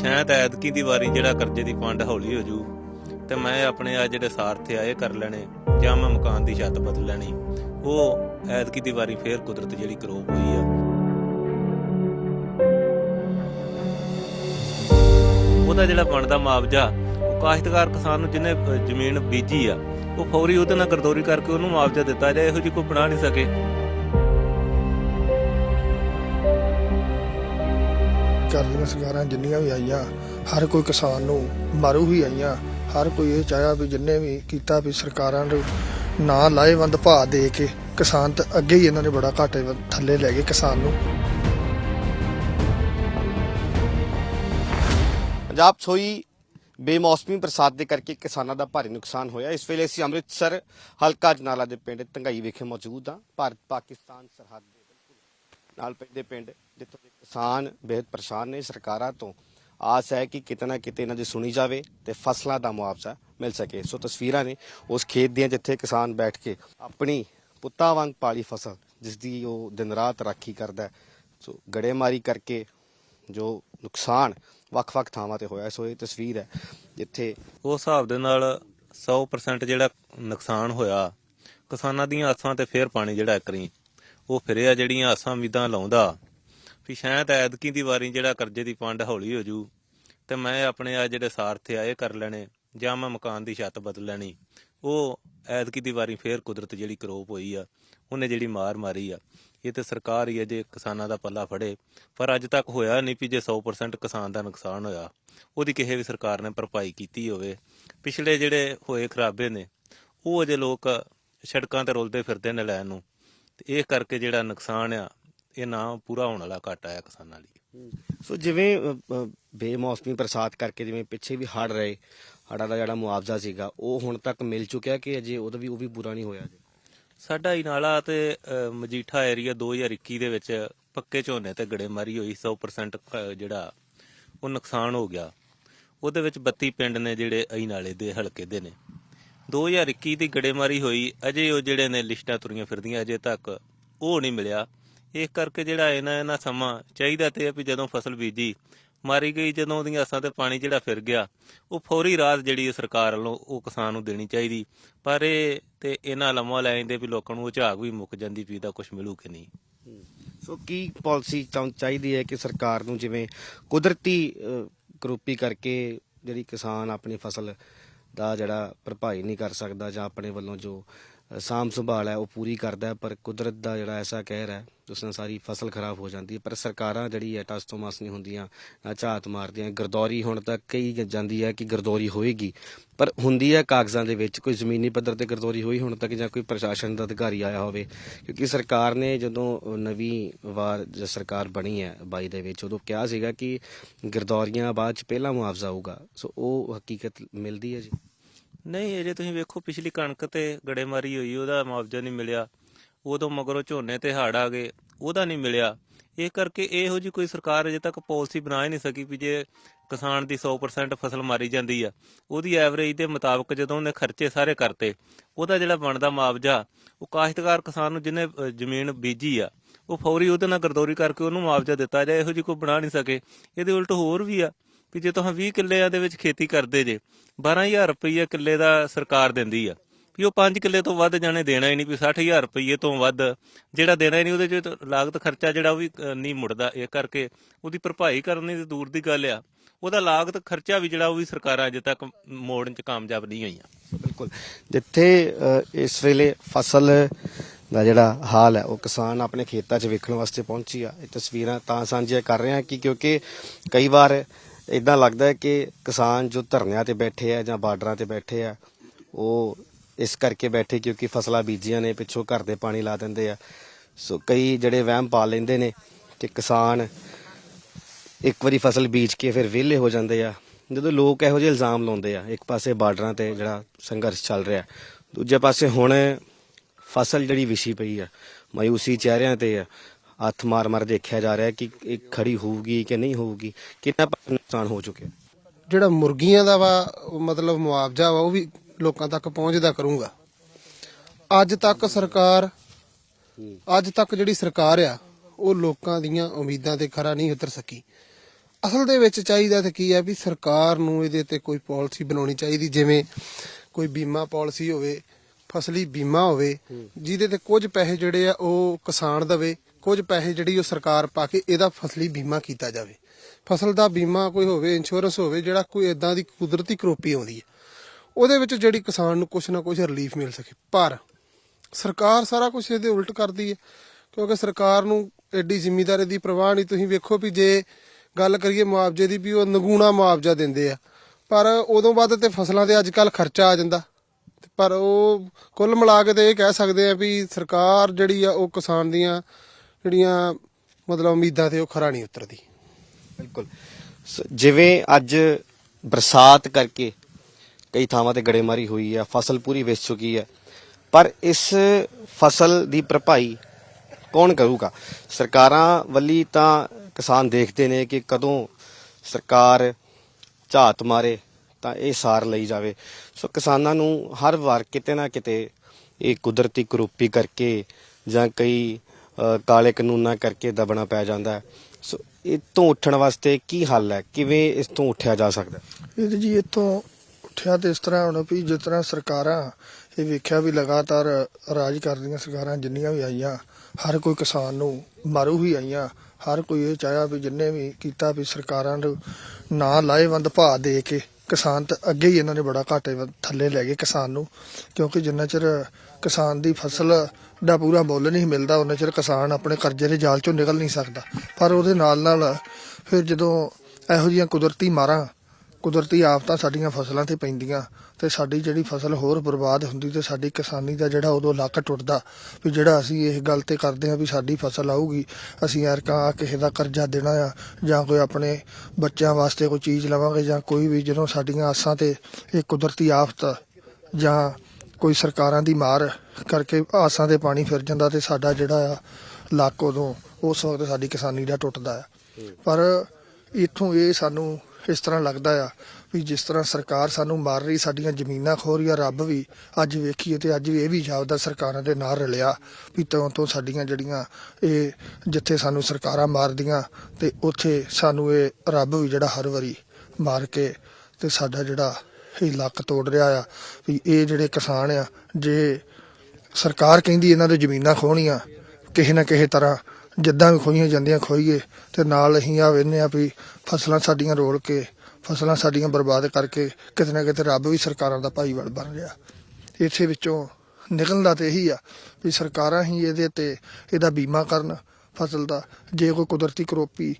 ਸ਼ਾਇਦ ਐਤਕੀ ਦੀ ਵਾਰੀ ਜਿਹੜਾ ਕਰਜ਼ੇ ਦੀ ਪੰਡ ਹੌਲੀ ਹੋ ਜੂ, ਤੇ ਮੈਂ ਆਪਣੇ ਆ ਜਿਹੜੇ ਸਾਰਥ ਆ ਕਰ ਲੈਣੇ, ਜਾਂ ਮੈਂ ਮਕਾਨ ਦੀ ਛੱਤ ਬਦਲ ਲੈਣੀ। ਉਹ ਐਤਕੀ ਦੀ ਵਾਰੀ ਫੇਰ ਕੁਦਰਤ ਜਿਹੜੀ ਕਰੋਪ ਹੋਈ ਆ। ਉਹਦਾ ਜਿਹੜਾ ਬਣਦਾ ਮੁਆਵਜ਼ਾ, ਉਹ ਕਾਸ਼ਤਕਾਰ ਕਿਸਾਨ ਨੂੰ ਜਿਹਨੇ ਜ਼ਮੀਨ ਬੀਜੀ ਆ, ਉਹ ਫੌਰੀ ਉਹਦੇ ਨਾਲ ਗਰਦੌਰੀ ਕਰਕੇ ਉਹਨੂੰ ਮੁਆਵਜ਼ਾ ਦਿੱਤਾ ਜਾਏ ਇਹੋ ਜਿਹੀ ਕੋਈ ਬਣਾ ਨਹੀਂ ਸਕੇ। ਕਰਦੀਆਂ ਸਰਕਾਰਾਂ ਜਿੰਨੀਆਂ ਵੀ ਆਈਆਂ, ਹਰ ਕੋਈ ਕਿਸਾਨ ਨੂੰ ਮਾਰੂ ਹੀ ਆਈਆਂ। ਹਰ ਕੋਈ ਇਹ ਚਾਹਿਆ ਵੀ ਜਿੰਨੇ ਵੀ ਕੀਤਾ ਵੀ ਸਰਕਾਰਾਂ ਨੂੰ ਨਾ ਲਾਹੇਵੰਦ ਭਾਅ ਦੇ ਕੇ ਕਿਸਾਨ ਤਾਂ ਅੱਗੇ ਹੀ ਇਹਨਾਂ ਨੇ ਬੜਾ ਘਾਟੇ ਵੱਲ ਥੱਲੇ ਲੈ ਗਏ ਕਿਸਾਨ ਨੂੰ। ਪੰਜਾਬ 'ਚ ਹੋਈ ਬੇਮੌਸਮੀ ਬਰਸਾਤ ਦੇ ਕਰਕੇ ਕਿਸਾਨਾਂ ਦਾ ਭਾਰੀ ਨੁਕਸਾਨ ਹੋਇਆ। ਇਸ ਵੇਲੇ ਅਸੀਂ ਅੰਮ੍ਰਿਤਸਰ ਹਲਕਾ ਜਨਾਲਾ ਦੇ ਪਿੰਡ ਧੰਗਾਈ ਵਿਖੇ ਮੌਜੂਦ ਹਾਂ। ਭਾਰਤ ਪਾਕਿਸਤਾਨ ਸਰਹੱਦ ਨਾਲ ਪੈਂਦੇ ਪਿੰਡ, ਜਿੱਥੋਂ ਦੇ ਕਿਸਾਨ ਬੇहद ਪਰੇਸ਼ਾਨ ਨੇ ਸਰਕਾਰਾਂ ਤੋਂ। ਆਸ ਹੈ ਕਿ ਕਿਤੇ ਨਾ ਕਿਤੇ ਇਹਨਾਂ ਦੀ ਸੁਣੀ ਜਾਵੇ ਤੇ ਫਸਲਾਂ ਦਾ ਮੁਆਵਜ਼ਾ ਮਿਲ ਸਕੇ। ਸੋ ਤਸਵੀਰਾਂ ਨੇ ਉਸ ਖੇਤ ਦੀਆਂ ਜਿੱਥੇ ਕਿਸਾਨ ਬੈਠ ਕੇ ਆਪਣੀ ਪੁੱਤਾਂ ਵਾਂਗ ਪਾਲੀ ਫਸਲ ਜਿਸ ਦੀ ਉਹ ਦਿਨ ਰਾਤ ਰਾਖੀ ਕਰਦਾ ਸੋ ਗੜੇਮਾਰੀ ਕਰਕੇ ਜੋ ਨੁਕਸਾਨ ਵੱਖ-ਵੱਖ ਥਾਵਾਂ ਤੇ ਹੋਇਆ, ਸੋ ਇਹ ਤਸਵੀਰ ਹੈ ਜਿੱਥੇ ਉਸ ਹਿਸਾਬ ਦੇ ਨਾਲ 100% ਜਿਹੜਾ ਨੁਕਸਾਨ ਹੋਇਆ, ਕਿਸਾਨਾਂ ਦੀਆਂ ਆਸਾਂ ਤੇ ਫੇਰ ਪਾਣੀ ਜਿਹੜਾ ਇਕਰੀ ਉਹ ਫਿਰਿਆ ਜਿਹੜੀਆਂ ਆਸਾਂ ਉਮੀਦਾਂ ਲਾਉਂਦਾ ਵੀ ਸ਼ਾਇਦ ਐਤਕੀ ਦੀ ਵਾਰੀ ਜਿਹੜਾ ਕਰਜ਼ੇ ਦੀ ਪੰਡ ਹੌਲੀ ਹੋ ਜੂ, ਤੇ ਮੈਂ ਆਪਣੇ ਆ ਜਿਹੜੇ ਸਾਰਥ ਆ ਕਰ ਲੈਣੇ, ਜਾਂ ਮੈਂ ਮਕਾਨ ਦੀ ਛੱਤ ਬਦਲ ਲੈਣੀ। ਉਹ ਐਤਕੀ ਦੀ ਵਾਰੀ ਫੇਰ ਕੁਦਰਤ ਜਿਹੜੀ ਕਰੋਪ ਹੋਈ ਆ, ਉਹਨੇ ਜਿਹੜੀ ਮਾਰ ਮਾਰੀ ਆ। ਇਹ ਤੇ ਸਰਕਾਰ ਹੀ ਅਜੇ ਕਿਸਾਨਾਂ ਦਾ ਪੱਲਾ ਫੜੇ, ਪਰ ਅੱਜ ਤੱਕ ਹੋਇਆ ਨਹੀਂ ਵੀ ਜੇ 100% ਕਿਸਾਨ ਦਾ ਨੁਕਸਾਨ ਹੋਇਆ, ਉਹਦੀ ਕਿਸੇ ਵੀ ਸਰਕਾਰ ਨੇ ਭਰਪਾਈ ਕੀਤੀ ਹੋਵੇ। ਪਿਛਲੇ ਜਿਹੜੇ ਹੋਏ ਖਰਾਬੇ ਨੇ, ਉਹ ਅਜੇ ਲੋਕ ਸੜਕਾਂ ਤੇ ਰੁਲਦੇ ਫਿਰਦੇ ਨੇ ਲੈਣ ਨੂੰ। ਤੇ ਇਹ ਕਰਕੇ ਜਿਹੜਾ ਨੁਕਸਾਨ ਆ ਇਹ ਨਾ ਪੂਰਾ ਹੋਣ ਵਾਲਾ ਘਾਟਾ ਆ ਕਿਸਾਨਾਂ ਲਈ। ਸੋ ਜਿਵੇਂ ਬੇਮੌਸਮੀ ਬਰਸਾਤ ਕਰਕੇ ਜਿਵੇਂ ਪਿੱਛੇ ਵੀ ਹੜ ਰਹੇ ਹੜ੍ਹਾਂ ਦਾ ਜਿਹੜਾ ਮੁਆਵਜ਼ਾ ਸੀਗਾ ਉਹ ਹੁਣ ਤੱਕ ਮਿਲ ਚੁੱਕਿਆ ਕਿ ਅਜੇ ਉਹਦਾ ਵੀ ਉਹ ਵੀ ਪੂਰਾ ਨਹੀਂ ਹੋਇਆ ਜੀ ਸਾਡਾ ਹੀ ਨਾਲਾ ਤੇ ਮਜੀਠਾ ਏਰੀਆ 2021 ਦੇ ਵਿੱਚ ਪੱਕੇ ਝੋਨੇ ਤੇ ਗੜੇਮਾਰੀ ਹੋਈ 100% ਕ- ਜਿਹੜਾ ਉਹ ਨੁਕਸਾਨ ਹੋ ਗਿਆ। ਉਹਦੇ ਵਿੱਚ 32 ਪਿੰਡ ਨੇ ਜਿਹੜੇ ਅਈ ਨਾਲੇ ਦੇ ਹਲਕੇ ਦੇ ਨੇ। 2021 ਦੀ ਗੜੇਮਾਰੀ ਹੋਈ, ਅਜੇ ਉਹ ਜਿਹੜੇ ਨੇ ਲਿਸਟਾਂ ਤੁਰੀਆਂ ਫਿਰਦੀਆਂ, ਅਜੇ ਤੱਕ ਉਹ ਨਹੀਂ ਮਿਲਿਆ। ਇਸ ਕਰਕੇ ਜਿਹੜਾ ਇਹਨਾਂ ਇਹਨਾਂ ਸਮਾਂ ਚਾਹੀਦਾ ਤੇ ਵੀ ਜਦੋਂ ਫਸਲ ਬੀਜੀ, ਮਾਰੀ ਗਈ, ਜਦੋਂ ਉਹਦੀਆਂ ਅਸਾਂ ਤੇ ਪਾਣੀ ਜਿਹੜਾ ਫਿਰ ਗਿਆ, ਉਹ ਫੌਰੀ ਰਾਹਤ ਜਿਹੜੀ ਸਰਕਾਰ ਵੱਲੋਂ ਉਹ ਕਿਸਾਨ ਨੂੰ ਦੇਣੀ ਚਾਹੀਦੀ। ਪਰ ਇਹ ਤੇ ਇਹਨਾਂ ਲੰਮਾ ਲੈ ਜਾਂਦੇ ਵੀ ਲੋਕਾਂ ਨੂੰ ਉਹ ਝਾਗ ਵੀ ਮੁੱਕ ਜਾਂਦੀ ਵੀ ਦਾ ਕੁਝ ਮਿਲੂ ਕਿ ਨਹੀਂ। ਸੋ ਕੀ ਪਾਲਿਸੀ ਚਾਹੀਦੀ ਹੈ ਕਿ ਸਰਕਾਰ ਨੂੰ ਜਿਵੇਂ ਕੁਦਰਤੀ ਕਰੋਪੀ ਕਰਕੇ ਜਿਹੜੀ ਕਿਸਾਨ ਆਪਣੀ ਫਸਲ ਦਾ ਜਿਹੜਾ ਭਰਪਾਈ ਨਹੀਂ ਕਰ ਸਕਦਾ ਜਾਂ ਆਪਣੇ ਵੱਲੋਂ ਜੋ ਅ, ਸਾਂਭ ਸੰਭਾਲ ਹੈ ਉਹ ਪੂਰੀ ਕਰਦਾ ਪਰ ਕੁਦਰਤ ਦਾ ਜਿਹੜਾ ਐਸਾ ਕਹਿਰ ਹੈ ਉਸ ਨਾਲ ਸਾਰੀ ਫਸਲ ਖਰਾਬ ਹੋ ਜਾਂਦੀ ਹੈ। ਪਰ ਸਰਕਾਰਾਂ ਜਿਹੜੀ ਹੈ ਟਸ ਤੋਂ ਮਾਸ ਨਹੀਂ ਹੁੰਦੀਆਂ ਨਾ ਝਾਤ ਮਾਰਦੀਆਂ ਗਰਦੌਰੀ ਹੁਣ ਤੱਕ ਕਈ ਜਾਂਦੀ ਹੈ ਕਿ ਗਰਦੌਰੀ ਹੋਏਗੀ। ਪਰ ਹੁੰਦੀ ਹੈ ਕਾਗਜ਼ਾਂ ਦੇ ਵਿੱਚ ਕੋਈ ਜ਼ਮੀਨੀ ਪੱਧਰ ਤੇ ਗਰਦੌਰੀ ਹੋਈ ਹੁਣ ਤੱਕ ਜਾਂ ਕੋਈ ਪ੍ਰਸ਼ਾਸਨ ਦਾ ਅਧਿਕਾਰੀ ਆਇਆ ਹੋਵੇ ਕਿਉਂਕਿ ਸਰਕਾਰ ਨੇ ਜਦੋਂ ਨਵੀਂ ਵਾਰ ਸਰਕਾਰ ਬਣੀ ਹੈ 22 ਦੇ ਵਿੱਚ ਉਦੋਂ ਕਿਹਾ ਸੀਗਾ ਕਿ ਗਰਦੌਰੀਆਂ ਬਾਅਦ ਚ ਪਹਿਲਾ ਮੁਆਵਜ਼ਾ ਹੋਊਗਾ। ਸੋ ਉਹ ਹਕੀਕਤ ਮਿਲਦੀ ਹੈ ਜੀ। ਨਹੀਂ ਅਜੇ ਤੁਸੀਂ ਵੇਖੋ, ਪਿਛਲੀ ਕਣਕ ਤੇ ਗੜੇਮਾਰੀ ਹੋਈ, ਉਹਦਾ ਮੁਆਵਜ਼ਾ ਨਹੀਂ ਮਿਲਿਆ। ਉਦੋਂ ਮਗਰੋਂ ਝੋਨੇ ਤੇ ਹੜ ਆ ਗਏ, ਉਹਦਾ ਨਹੀਂ ਮਿਲਿਆ। ਇਹ ਕਰਕੇ ਇਹੋ ਜੀ ਕੋਈ ਸਰਕਾਰ ਅਜੇ ਤੱਕ ਪਾਲਿਸੀ ਬਣਾ ਹੀ ਨਹੀਂ ਸਕੀ ਵੀ ਜੇ ਕਿਸਾਨ ਦੀ 100% ਫਸਲ ਮਾਰੀ ਜਾਂਦੀ ਆ। ਉਹਦੀ ਐਵਰੇਜ ਦੇ ਮੁਤਾਬਕ ਜਦੋਂ ਉਹਨੇ ਖਰਚੇ ਸਾਰੇ ਕਰਤੇ, ਉਹਦਾ ਜਿਹੜਾ ਬਣਦਾ ਮੁਆਵਜ਼ਾ, ਉਹ ਕਾਸ਼ਤਕਾਰ ਕਿਸਾਨ ਨੂੰ ਜਿਹਨੇ ਜ਼ਮੀਨ ਬੀਜੀ ਆ, ਉਹ ਫੌਰੀ ਉਹਦੇ ਨਾਲ ਗਰਦੌਰੀ ਕਰਕੇ ਉਹਨੂੰ ਮੁਆਵਜ਼ਾ ਦਿੱਤਾ ਜਾਏ, ਇਹੋ ਜੀ ਕੋਈ ਬਣਾ ਨਹੀਂ ਸਕੇ। ਇਹਦੇ ਉਲਟ ਹੋਰ ਵੀ ਆ ਵੀ ਜੇ ਤੁਸੀਂ 20 ਕਿੱਲਿਆਂ ਦੇ ਵਿੱਚ ਖੇਤੀ ਕਰਦੇ ਜੇ 12000 ਰੁਪਈਆ ਕਿੱਲੇ ਦਾ ਸਰਕਾਰ ਦਿੰਦੀ ਆ, ਵੀ ਉਹ 5 ਕਿੱਲੇ ਤੋਂ ਵੱਧ ਜਾਣੇ ਦੇਣਾ ਹੀ ਨਹੀਂ, ਵੀ 60000 ਰੁਪਈਏ ਤੋਂ ਵੱਧ ਜਿਹੜਾ ਦੇਣਾ ਹੀ ਨਹੀਂ, ਉਹਦੇ ਚ ਲਾਗਤ ਖਰਚਾ ਜਿਹੜਾ ਉਹ ਵੀ ਨਹੀਂ ਮੁੜਦਾ, ਇਹ ਕਰਕੇ ਉਹਦੀ ਭਰਪਾਈ ਕਰਨੀ ਤੇ ਦੂਰ ਦੀ ਗੱਲ ਆ। ਉਹਦਾ ਲਾਗਤ ਖਰਚਾ ਵੀ ਜਿਹੜਾ ਉਹ ਵੀ ਸਰਕਾਰਾਂ ਅਜੇ ਤੱਕ ਮੋੜਨ ਚ ਕਾਮਯਾਬ ਨਹੀਂ ਹੋਈਆਂ। ਬਿਲਕੁਲ। ਜਿੱਥੇ ਇਸ ਵੇਲੇ ਫਸਲ ਦਾ ਜਿਹੜਾ ਹਾਲ ਹੈ, ਉਹ ਕਿਸਾਨ ਆਪਣੇ ਖੇਤਾਂ 'ਚ ਵੇਖਣ ਵਾਸਤੇ ਪਹੁੰਚੀ ਆ। ਇਹ ਤਸਵੀਰਾਂ ਤਾਂ ਸਾਂਝੀਆਂ ਕਰ ਰਹੇ ਹਾਂ ਕਿ ਕਿਉਂਕਿ ਕਈ ਵਾਰ ਇਦਾਂ ਲੱਗਦਾ ਹੈ ਕਿ ਕਿਸਾਨ ਜੋ ਧਰਨਿਆਂ ਤੇ ਬੈਠੇ ਆ ਜਾਂ ਬਾਰਡਰਾਂ ਤੇ ਬੈਠੇ ਆ, ਉਹ ਇਸ ਕਰਕੇ ਬੈਠੇ ਕਿਉਂਕਿ ਫਸਲਾਂ ਬੀਜੀਆਂ ਨੇ, ਪਿੱਛੋਂ ਘਰ ਦੇ ਪਾਣੀ ਲਾ ਦਿੰਦੇ ਆ। ਸੋ ਕਈ ਜਿਹੜੇ ਵਹਿਮ ਪਾ ਲੈਂਦੇ ਨੇ ਕਿ ਕਿਸਾਨ ਇੱਕ ਵਾਰੀ ਫਸਲ ਬੀਜ ਕੇ ਫਿਰ ਵਿਹਲੇ ਹੋ ਜਾਂਦੇ ਆ। ਜਦੋਂ ਲੋਕ ਇਹੋ ਜਿਹੇ ਇਲਜ਼ਾਮ ਲਾਉਂਦੇ ਆ, ਇੱਕ ਪਾਸੇ ਬਾਰਡਰਾਂ ਤੇ ਜਿਹੜਾ ਸੰਘਰਸ਼ ਚੱਲ ਰਿਹਾ, ਦੂਜੇ ਪਾਸੇ ਹੁਣ ਫਸਲ ਜਿਹੜੀ ਵਿਛੀ ਪਈ ਆ, ਮਾਯੂਸੀ ਚਿਹਰਿਆਂ ਤੇ ਆ ਹੱਥ ਮਾਰ ਮਾਰ ਦੇਖਿਆ ਜਾ ਰਿਹਾ ਕਿ ਇਹ ਖੜੀ ਹੋਊਗੀ ਕਿ ਨਹੀਂ ਹੋਊਗੀ, ਕਿੰਨਾ ਨੁਕਸਾਨ ਹੋ ਚੁੱਕਿਆ? ਜਿਹੜਾ ਮੁਰਗੀਆਂ ਦਾ ਵਾ, ਉਹ ਮਤਲਬ ਮੁਆਵਜ਼ਾ ਵਾ, ਉਹ ਵੀ ਲੋਕਾਂ ਤੱਕ ਪਹੁੰਚਦਾ ਕਰੂੰਗਾ। ਅੱਜ ਤੱਕ ਸਰਕਾਰ, ਅੱਜ ਤੱਕ ਜਿਹੜੀ ਸਰਕਾਰ ਆ, ਉਹ ਲੋਕਾਂ ਦੀਆਂ ਉਮੀਦਾਂ ਤੇ ਖਰਾ ਨਹੀਂ ਉਤਰ ਸਕੀ। ਅਸਲ ਦੇ ਵਿੱਚ ਚਾਹੀਦਾ ਤੇ ਕੀ ਆ ਵੀ ਸਰਕਾਰ ਨੂੰ ਇਹਦੇ ਤੇ ਕੋਈ ਪਾਲਿਸੀ ਬਣਾਉਣੀ ਚਾਹੀਦੀ, ਜਿਵੇਂ ਕੋਈ ਬੀਮਾ ਪਾਲਿਸੀ ਹੋਵੇ, ਫਸਲੀ ਬੀਮਾ ਹੋਵੇ, ਜਿਹਦੇ ਤੇ ਕੁਝ ਪੈਸੇ ਜਿਹੜੇ ਆ ਉਹ ਕਿਸਾਨ ਦਵੇ ਕੁਝ ਪੈਸੇ ਜਿਹੜੀ ਉਹ ਸਰਕਾਰ ਪਾ ਕੇ ਇਹਦਾ ਫਸਲੀ ਬੀਮਾ ਕੀਤਾ ਜਾਵੇ। ਫਸਲ ਦਾ ਬੀਮਾ ਕੋਈ ਹੋਵੇ ਇੰਸ਼ੋਰੈਂਸ ਹੋਵੇ, ਜਿਹੜਾ ਕੋਈ ਇਦਾਂ ਦੀ ਕੁਦਰਤੀ ਕਰੋਪੀ ਆਉਂਦੀ ਹੈ, ਉਹਦੇ ਵਿੱਚ ਜਿਹੜੀ ਕਿਸਾਨ ਨੂੰ ਕੁਝ ਨਾ ਕੁਝ ਰਿਲੀਫ ਮਿਲ ਸਕੇ। ਪਰ ਸਰਕਾਰ ਸਾਰਾ ਕੁਝ ਇਹਦੇ ਉਲਟ ਕਰਦੀ ਹੈ, ਕਿਉਂਕਿ ਸਰਕਾਰ ਨੂੰ ਐਡੀ ਜ਼ਿੰਮੇਵਾਰੀ ਦੀ ਪ੍ਰਵਾਹ ਨਹੀਂ। ਤੁਸੀਂ ਵੇਖੋ ਵੀ ਜੇ ਗੱਲ ਕਰੀਏ ਮੁਆਵਜ਼ੇ ਦੀ ਵੀ, ਉਹ ਨਗੂਣਾ ਮੁਆਵਜ਼ਾ ਦਿੰਦੇ ਆ। ਪਰ ਉਦੋਂ ਬਾਅਦ ਤੇ ਫਸਲਾਂ ਤੇ ਅੱਜ ਕੱਲ ਖਰਚਾ ਆ ਜਾਂਦਾ। ਪਰ ਉਹ ਕੁੱਲ ਮਿਲਾ ਕੇ ਤੇ ਇਹ ਕਹਿ ਸਕਦੇ ਆ ਵੀ ਸਰਕਾਰ ਜਿਹੜੀ ਆ ਉਹ ਕਿਸਾਨ ਦੀਆਂ ਜਿਹੜੀਆਂ ਮਤਲਬ ਉਮੀਦਾਂ ਤੇ ਉਹ ਖਰਾ ਨਹੀਂ ਉਤਰਦੀ। ਬਿਲਕੁਲ। ਸ- ਜਿਵੇਂ ਅੱਜ ਬਰਸਾਤ ਕਰਕੇ ਕਈ ਥਾਵਾਂ ਤੇ ਗੜੇਮਾਰੀ ਹੋਈ ਹੈ ਫਸਲ ਪੂਰੀ ਵਿਸ ਚੁੱਕੀ ਹੈ ਪਰ ਇਸ ਫਸਲ ਦੀ ਭਰਪਾਈ ਕੌਣ ਕਰੂਗਾ? ਸਰਕਾਰਾਂ ਵੱਲੀ ਤਾਂ ਕਿਸਾਨ ਦੇਖਦੇ ਨੇ ਕਿ ਕਦੋਂ ਸਰਕਾਰ ਝਾਤ ਮਾਰੇ ਤਾਂ ਇਹ ਸਾਰ ਲਈ ਜਾਵੇ। ਸੋ ਕਿਸਾਨਾਂ ਨੂੰ ਹਰ ਵਾਰ ਕਿਤੇ ਨਾ ਕਿਤੇ ਇਹ ਕੁਦਰਤੀ ਕਰੋਪੀ ਕਰਕੇ ਜਾਂ ਕਈ ਕਾਲੇ ਕਾਨੂੰਨਾਂ ਕਰਕੇ ਦਬਣਾ ਪੈ ਜਾਂਦਾ ਹੈ। ਸੋ ਇਹ ਤੋਂ ਉੱਠਣ ਵਾਸਤੇ ਕੀ ਹੱਲ ਹੈ? ਕਿਵੇਂ ਇਸ ਤੋਂ ਉੱਠਿਆ ਜਾ ਸਕਦਾ ਇਹ ਤੇ ਜੀ ਇੱਥੋਂ ਉੱਠਿਆ ਤੇ ਇਸ ਤਰ੍ਹਾਂ ਹੁਣ ਵੀ ਜਿਸ ਤਰ੍ਹਾਂ ਸਰਕਾਰਾਂ ਇਹ ਵੇਖਿਆ ਵੀ ਲਗਾਤਾਰ ਰਾਜ ਕਰਦੀਆਂ ਸਰਕਾਰਾਂ ਜਿੰਨੀਆਂ ਵੀ ਆਈਆਂ, ਹਰ ਕੋਈ ਕਿਸਾਨ ਨੂੰ ਮਾਰੂ ਹੀ ਆਈਆਂ, ਹਰ ਕੋਈ ਇਹ ਚਾਹਿਆ ਵੀ ਜਿੰਨੇ ਵੀ ਕੀਤਾ ਵੀ ਸਰਕਾਰਾਂ ਨੂੰ ਨਾ ਲਾਹੇਵੰਦ ਭਾਅ ਦੇ ਕੇ ਕਿਸਾਨ ਤਾਂ ਅੱਗੇ ਹੀ ਇਹਨਾਂ ਨੇ ਬੜਾ ਘਾਟੇ ਥੱਲੇ ਲੈ ਗਏ ਕਿਸਾਨ ਨੂੰ, ਕਿਉਂਕਿ ਜਿੰਨਾ ਚਿਰ ਕਿਸਾਨ ਦੀ ਫਸਲ ਦਾ ਪੂਰਾ ਮੁੱਲ ਨਹੀਂ ਮਿਲਦਾ, ਉਹਨਾਂ ਚਿਰ ਕਿਸਾਨ ਆਪਣੇ ਕਰਜ਼ੇ ਦੇ ਜਾਲ ਚੋਂ ਨਿਕਲ ਨਹੀਂ ਸਕਦਾ। ਪਰ ਉਹਦੇ ਨਾਲ ਨਾਲ ਫਿਰ ਜਦੋਂ ਇਹੋ ਜਿਹੀਆਂ ਕੁਦਰਤੀ ਮਾਰਾਂ, ਕੁਦਰਤੀ ਆਫਤਾਂ ਸਾਡੀਆਂ ਫਸਲਾਂ ਤੇ ਪੈਂਦੀਆਂ ਤੇ ਸਾਡੀ ਜਿਹੜੀ ਫਸਲ ਹੋਰ ਬਰਬਾਦ ਹੁੰਦੀ ਤੇ ਸਾਡੀ ਕਿਸਾਨੀ ਦਾ ਜਿਹੜਾ ਉਦੋਂ ਲੱਕ ਟੁੱਟਦਾ ਵੀ ਜਿਹੜਾ ਅਸੀਂ ਇਸ ਗੱਲ ਤੇ ਕਰਦੇ ਆ ਵੀ ਸਾਡੀ ਫਸਲ ਆਊਗੀ, ਅਸੀਂ ਐਰਕਾਂ ਕਿਸੇ ਦਾ ਕਰਜ਼ਾ ਦੇਣਾ ਆ ਜਾਂ ਕੋਈ ਆਪਣੇ ਬੱਚਿਆਂ ਵਾਸਤੇ ਕੋਈ ਚੀਜ਼ ਲਵਾਂਗੇ ਜਾਂ ਕੋਈ ਵੀ ਜਦੋਂ ਸਾਡੀਆਂ ਆਸਾਂ ਤੇ ਇਹ ਕੁਦਰਤੀ ਆਫਤ ਜਾਂ ਕੋਈ ਸਰਕਾਰਾਂ ਦੀ ਮਾਰ ਕਰਕੇ ਆਸਾਂ ਦੇ ਪਾਣੀ ਫਿਰ ਜਾਂਦਾ ਤੇ ਸਾਡਾ ਜਿਹੜਾ ਆ ਲੱਕ ਉਦੋਂ, ਉਸ ਵਕਤ ਸਾਡੀ ਕਿਸਾਨੀ ਦਾ ਟੁੱਟਦਾ ਆ। ਪਰ ਇਥੋਂ ਇਹ ਸਾਨੂੰ ਇਸ ਤਰ੍ਹਾਂ ਲੱਗਦਾ ਆ ਵੀ ਜਿਸ ਤਰ੍ਹਾਂ ਸਰਕਾਰ ਸਾਨੂੰ ਮਾਰ ਰਹੀ, ਸਾਡੀਆਂ ਜ਼ਮੀਨਾਂ ਖੋ ਰਹੀ ਆ, ਰੱਬ ਵੀ ਅੱਜ ਵੇਖੀਏ ਤੇ ਅੱਜ ਵੀ ਇਹ ਵੀ ਜਾਪਦਾ ਸਰਕਾਰਾਂ ਦੇ ਨਾਲ ਰਲਿਆ ਵੀ ਤੋਂ ਤੋਂ ਸਾਡੀਆਂ ਜਿਹੜੀਆਂ ਇਹ ਜਿੱਥੇ ਸਾਨੂੰ ਸਰਕਾਰਾਂ ਮਾਰਦੀਆਂ ਤੇ ਉੱਥੇ ਸਾਨੂੰ ਇਹ ਰੱਬ ਵੀ ਜਿਹੜਾ ਹਰ ਵਾਰੀ ਮਾਰ ਕੇ ਤੇ ਸਾਡਾ ਜਿਹੜਾ ਇਹ ਲੱਕ ਤੋੜ ਰਿਹਾ ਆ ਵੀ ਇਹ ਜਿਹੜੇ ਕਿਸਾਨ ਆ, ਜੇ ਸਰਕਾਰ ਕਹਿੰਦੀ ਇਹਨਾਂ ਦੇ ਜ਼ਮੀਨਾਂ ਖੋਹਣੀਆਂ, ਕਿਸੇ ਨਾ ਕਿਸੇ ਤਰ੍ਹਾਂ ਜਿੱਦਾਂ ਵੀ ਖੋਹੀਆਂ ਜਾਂਦੀਆਂ ਖੋਹੀਏ ਤੇ ਨਾਲ ਅਸੀਂ ਆ ਵੇਖਦੇ ਆ ਵੀ ਫਸਲਾਂ ਸਾਡੀਆਂ ਰੋਲ ਕੇ, ਫਸਲਾਂ ਸਾਡੀਆਂ ਬਰਬਾਦ ਕਰਕੇ ਕਿਤੇ ਨਾ ਕਿਤੇ ਰੱਬ ਵੀ ਸਰਕਾਰਾਂ ਦਾ ਭਾਈਵਾਲ ਬਣ ਰਿਹਾ। ਇਥੇ ਵਿੱਚੋਂ ਨਿਕਲਣ ਦਾ ਤੇ ਇਹੀ ਆ ਵੀ ਸਰਕਾਰਾਂ ਹੀ ਇਹਦੇ ਤੇ ਇਹਦਾ ਬੀਮਾ ਕਰਨ ਫਸਲ ਦਾ। ਜੇ ਕੋਈ ਕੁਦਰਤੀ ਕਰੋਪੀ,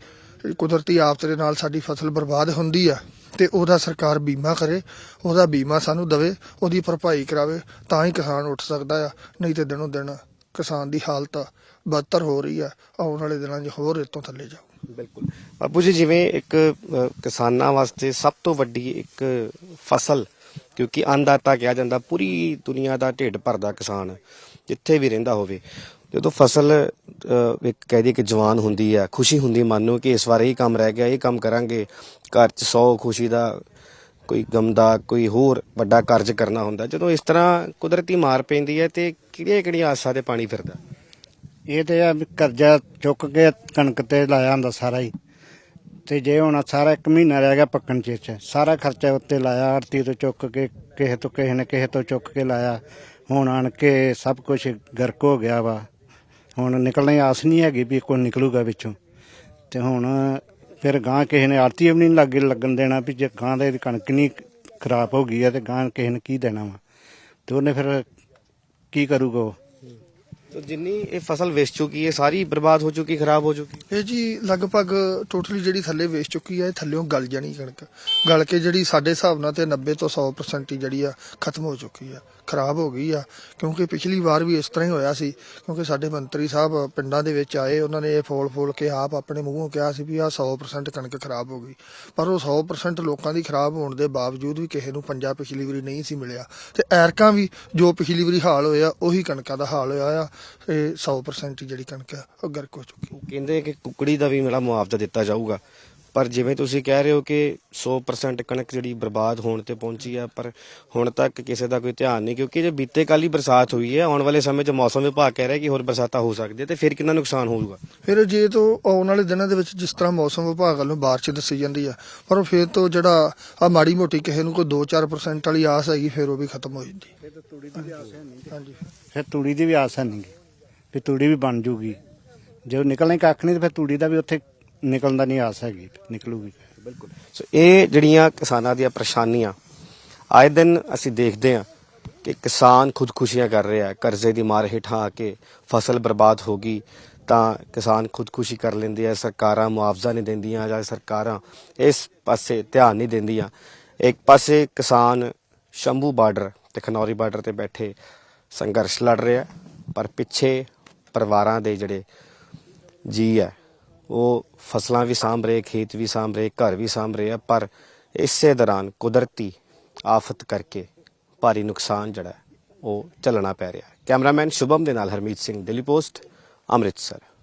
ਕੁਦਰਤੀ ਆਫਤ ਦੇ ਨਾਲ ਸਾਡੀ ਫਸਲ ਬਰਬਾਦ ਹੁੰਦੀ ਆ ਤੇ ਉਹਦਾ ਸਰਕਾਰ ਬੀਮਾ ਕਰੇ, ਉਹਦਾ ਬੀਮਾ ਸਾਨੂੰ ਦਵੇ, ਉਹਦੀ ਭਰਪਾਈ ਕਰਾਵੇ, ਤਾਂ ਹੀ ਕਿਸਾਨ ਉੱਠ ਸਕਦਾ ਆ। ਨਹੀਂ ਤੇ ਦਿਨੋਂ ਦਿਨ ਕਿਸਾਨ ਦੀ ਹਾਲਤ ਬਦਤਰ ਹੋ ਰਹੀ ਆ। ਆਉਣ ਵਾਲੇ ਦਿਨਾਂ 'ਚ ਹੋਰ ਇਹ ਥੱਲੇ ਜਾਊ। ਬਿਲਕੁਲ। ਬਾਪੂ ਜੀ, ਜਿਵੇਂ ਇੱਕ ਕਿਸਾਨਾਂ ਵਾਸਤੇ ਸਭ ਤੋਂ ਵੱਡੀ ਇੱਕ ਫਸਲ, ਕਿਉਂਕਿ ਅੰਨਦਾਤਾ ਕਿਹਾ ਜਾਂਦਾ, ਪੂਰੀ ਦੁਨੀਆ ਦਾ ਢਿੱਡ ਭਰਦਾ ਕਿਸਾਨ, ਜਿੱਥੇ ਵੀ ਰਹਿੰਦਾ ਹੋਵੇ। ਜਦੋਂ ਫਸਲ ਇੱਕ ਕਹਿ ਦਈਏ ਕਿ ਜਵਾਨ ਹੁੰਦੀ ਹੈ, ਖੁਸ਼ੀ ਹੁੰਦੀ ਮਨ ਨੂੰ ਕਿ ਇਸ ਵਾਰ ਇਹ ਕੰਮ ਰਹਿ ਗਿਆ, ਇਹ ਕੰਮ ਕਰਾਂਗੇ, ਘਰ 'ਚ 100 ਖੁਸ਼ੀ ਦਾ ਕੋਈ ਗਮ ਦਾ ਕੋਈ ਹੋਰ ਵੱਡਾ ਕਾਰਜ ਕਰਨਾ ਹੁੰਦਾ, ਜਦੋਂ ਇਸ ਤਰ੍ਹਾਂ ਕੁਦਰਤੀ ਮਾਰ ਪੈਂਦੀ ਹੈ ਤੇ ਕਿਹੜੀਆਂ ਕਿਹੜੀਆਂ ਆਸਾਂ ਤੇ ਪਾਣੀ ਫਿਰਦਾ? ਇਹ ਤੇ ਆ ਕਰਜ਼ਾ ਚੁੱਕ ਕੇ ਕਣਕ ਤੇ ਲਾਇਆ ਹੁੰਦਾ ਸਾਰਾ ਹੀ, ਤੇ ਜੇ ਹੁਣ ਸਾਰਾ ਇੱਕ ਮਹੀਨਾ ਰਹਿ ਗਿਆ ਪੱਕਣ ਚ ਚ, ਸਾਰਾ ਖਰਚਾ ਉੱਤੇ ਲਾਇਆ, ਆੜਤੀ ਤੋਂ ਚੁੱਕ ਕੇ, ਕਿਸੇ ਤੋਂ, ਕਿਸੇ ਨੇ ਕਿਸੇ ਤੋਂ ਚੁੱਕ ਕੇ ਲਾਇਆ, ਹੁਣ ਆਣ ਕੇ ਸਭ ਕੁਝ ਗਰਕ ਹੋ ਗਿਆ ਵਾ। ਹੁਣ ਨਿਕਲਣ ਦੀ ਆਸ ਨਹੀਂ ਹੈਗੀ ਵੀ ਕੋਈ ਨਿਕਲੂਗਾ ਵਿੱਚੋਂ। ਤੇ ਹੁਣ ਫਿਰ ਗਾਂ ਕਿਸੇ ਨੇ ਆੜਤੀ ਵੀ ਨਹੀਂ ਲੱਗੇ ਲੱਗਣ ਦੇਣਾ ਵੀ ਜੇ ਗਾਂ ਦੇ ਕਣਕ ਨਹੀਂ ਖਰਾਬ ਹੋ ਗਈ ਹੈ ਤੇ ਗਾਂ ਕਿਸੇ ਨੇ ਕੀ ਦੇਣਾ ਵਾ। ਤੇ ਉਹਨੇ ਫਿਰ ਕੀ ਕਰੂਗਾ ਉਹ? ਤੋ ਜਿੰਨੀ ਇਹ ਫਸਲ ਵੇਚ ਚੁੱਕੀ ਹੈ ਸਾਰੀ ਬਰਬਾਦ ਹੋ ਚੁੱਕੀ ਖਰਾਬ ਹੋ ਚੁੱਕੀ। ਇਹ ਜੀ ਲਗਭਗ ਟੋਟਲੀ ਜਿਹੜੀ ਥੱਲੇ ਵੇਚ ਚੁੱਕੀ ਹੈ ਇਹ ਥੱਲਿਓਂ ਗਲ ਜਾਣੀ ਕਣਕ। ਗਲ ਕੇ ਜਿਹੜੀ ਸਾਡੇ ਹਿਸਾਬ ਨਾਲ ਤੇ 90 ਤੋਂ 100% ਹੀ ਜਿਹੜੀ ਆ ਖਤਮ ਹੋ ਚੁੱਕੀ ਆ। ਖਰਾਬ ਹੋ ਗਈ ਆ, ਕਿਉਂਕਿ ਪਿਛਲੀ ਵਾਰ ਵੀ ਇਸ ਤਰ੍ਹਾਂ ਹੀ ਹੋਇਆ ਸੀ, ਕਿਉਂਕਿ ਸਾਡੇ ਮੰਤਰੀ ਸਾਹਿਬ ਪਿੰਡਾਂ ਦੇ ਵਿੱਚ ਆਏ, ਉਹਨਾਂ ਨੇ ਇਹ ਫੋਲ ਫੋਲ ਕੇ ਆਪ ਆਪਣੇ ਮੂੰਹੋਂ ਕਿਹਾ ਸੀ ਵੀ ਆ 100% ਕਣਕ ਖਰਾਬ ਹੋ ਗਈ। ਪਰ ਉਹ 100% ਲੋਕਾਂ ਦੀ ਖਰਾਬ ਹੋਣ ਦੇ ਬਾਵਜੂਦ ਵੀ ਕਿਸੇ ਨੂੰ ਪੰਜਾ ਪਿਛਲੀ ਵਾਰੀ ਨਹੀਂ ਸੀ ਮਿਲਿਆ। ਤੇ ਐਰਕਾਂ ਵੀ ਜੋ ਪਿਛਲੀ ਵਾਰੀ ਹਾਲ ਹੋਇਆ, ਉਹੀ ਕਣਕਾਂ ਦਾ ਹਾਲ ਹੋਇਆ ਆ ਇਹ 100% ਜਿਹੜੀ ਕਣਕ ਆ, ਉਹ ਗਰਕ ਹੋ ਚੁੱਕੀ ਕਹਿੰਦੇ ਕਿ ਕੁਕੜੀ ਦਾ ਵੀ ਮੇਰਾ ਮੁਆਵਜ਼ਾ ਦਿੱਤਾ ਜਾਊਗਾ। ਪਰ ਜਿਵੇਂ ਤੁਸੀਂ ਕਹਿ ਰਹੇ ਹੋ ਕਿ 100% ਕਣਕ ਜਿਹੜੀ ਬਰਬਾਦ ਹੋਣ ਤੇ ਪਹੁੰਚੀ ਆ ਪਰ ਹੁਣ ਤੱਕ ਕਿਸੇ ਦਾ ਕੋਈ ਧਿਆਨ ਨਹੀਂ ਕਿਉਂਕਿ ਜੇ ਬੀਤੇ ਕੱਲ ਹੀ ਬਰਸਾਤ ਹੋਈ ਹੈ ਆਉਣ ਵਾਲੇ ਸਮੇਂ 'ਚ ਮੌਸਮ ਵਿਭਾਗ ਕਹਿ ਰਿਹਾ ਕਿ ਹੋਰ ਬਰਸਾਤਾਂ ਹੋ ਸਕਦੀਆਂ ਤੇ ਫਿਰ ਕਿੰਨਾ ਨੁਕਸਾਨ ਹੋਊਗਾ? ਫਿਰ ਜੇ ਤੋਂ ਆਉਣ ਵਾਲੇ ਦਿਨਾਂ ਦੇ ਵਿੱਚ ਜਿਸ ਤਰ੍ਹਾਂ ਮੌਸਮ ਵਿਭਾਗ ਵੱਲੋਂ ਬਾਰਿਸ਼ ਦੱਸੀ ਜਾਂਦੀ ਆ ਪਰ ਫਿਰ ਤੋਂ ਜਿਹੜਾ ਆ ਮਾੜੀ ਮੋਟੀ ਕਿਸੇ ਨੂੰ ਕੋਈ 2-4% ਵਾਲੀ ਆਸ ਹੈਗੀ ਫਿਰ ਉਹ ਵੀ ਖਤਮ ਹੋ ਜਾਂਦੀ। ਹਾਂਜੀ। ਫਿਰ ਤੂੜੀ ਦੀ ਵੀ ਆਸ ਹੈ ਨਹੀਂ। ਵੀ ਤੂੜੀ ਵੀ ਬਣ ਜੂਗੀ। ਜੇ ਉਹ ਨਿਕਲਣੇ ਕੱਖ ਨਹੀਂ ਤੇ ਫਿਰ ਤੂੜੀ ਦਾ ਵੀ ਉੱਥੇ ਨਿਕਲਣ ਦਾ ਨਹੀਂ ਆਸ ਹੈਗੀ, ਨਿਕਲੂਗੀ। ਬਿਲਕੁਲ। ਸੋ ਇਹ ਜਿਹੜੀਆਂ ਕਿਸਾਨਾਂ ਦੀਆਂ ਪਰੇਸ਼ਾਨੀਆਂ, ਆਏ ਦਿਨ ਅਸੀਂ ਦੇਖਦੇ ਹਾਂ ਕਿ ਕਿਸਾਨ ਖੁਦਕੁਸ਼ੀਆਂ ਕਰ ਰਿਹਾ ਕਰਜ਼ੇ ਦੀ ਮਾਰ ਹੇਠਾਂ ਆ ਕੇ ਫਸਲ ਬਰਬਾਦ ਹੋ ਗਈ, ਤਾਂ ਕਿਸਾਨ ਖੁਦਕੁਸ਼ੀ ਕਰ ਲੈਂਦੇ ਆ, ਸਰਕਾਰਾਂ ਮੁਆਵਜ਼ਾ ਨਹੀਂ ਦਿੰਦੀਆਂ ਜਾਂ ਸਰਕਾਰਾਂ ਇਸ ਪਾਸੇ ਧਿਆਨ ਨਹੀਂ ਦਿੰਦੀਆਂ। ਇੱਕ ਪਾਸੇ ਕਿਸਾਨ ਸ਼ੰਭੂ ਬਾਰਡਰ ਤੇ ਖਨੌਰੀ ਬਾਰਡਰ ਤੇ ਬੈਠੇ ਸੰਘਰਸ਼ ਲੜ ਰਿਹਾ ਪਰ ਪਿੱਛੇ ਪਰਿਵਾਰਾਂ ਦੇ ਜਿਹੜੇ ਜੀ ਹੈ ਉਹ ਫਸਲਾਂ ਵੀ ਸਾਂਭ ਰਹੇ, ਖੇਤ ਵੀ ਸਾਂਭ ਰਹੇ, ਘਰ ਵੀ ਸਾਂਭ ਰਹੇ ਆ, ਪਰ ਇਸੇ ਦੌਰਾਨ ਕੁਦਰਤੀ ਆਫਤ ਕਰਕੇ ਭਾਰੀ ਨੁਕਸਾਨ ਜਿਹੜਾ ਉਹ ਝੱਲਣਾ ਪੈ ਰਿਹਾ ਕੈਮਰਾਮੈਨ ਸ਼ੁਭਮ ਦੇ ਨਾਲ ਹਰਮੀਤ ਸਿੰਘ, ਦਿੱਲੀ ਪੋਸਟ, ਅੰਮ੍ਰਿਤਸਰ।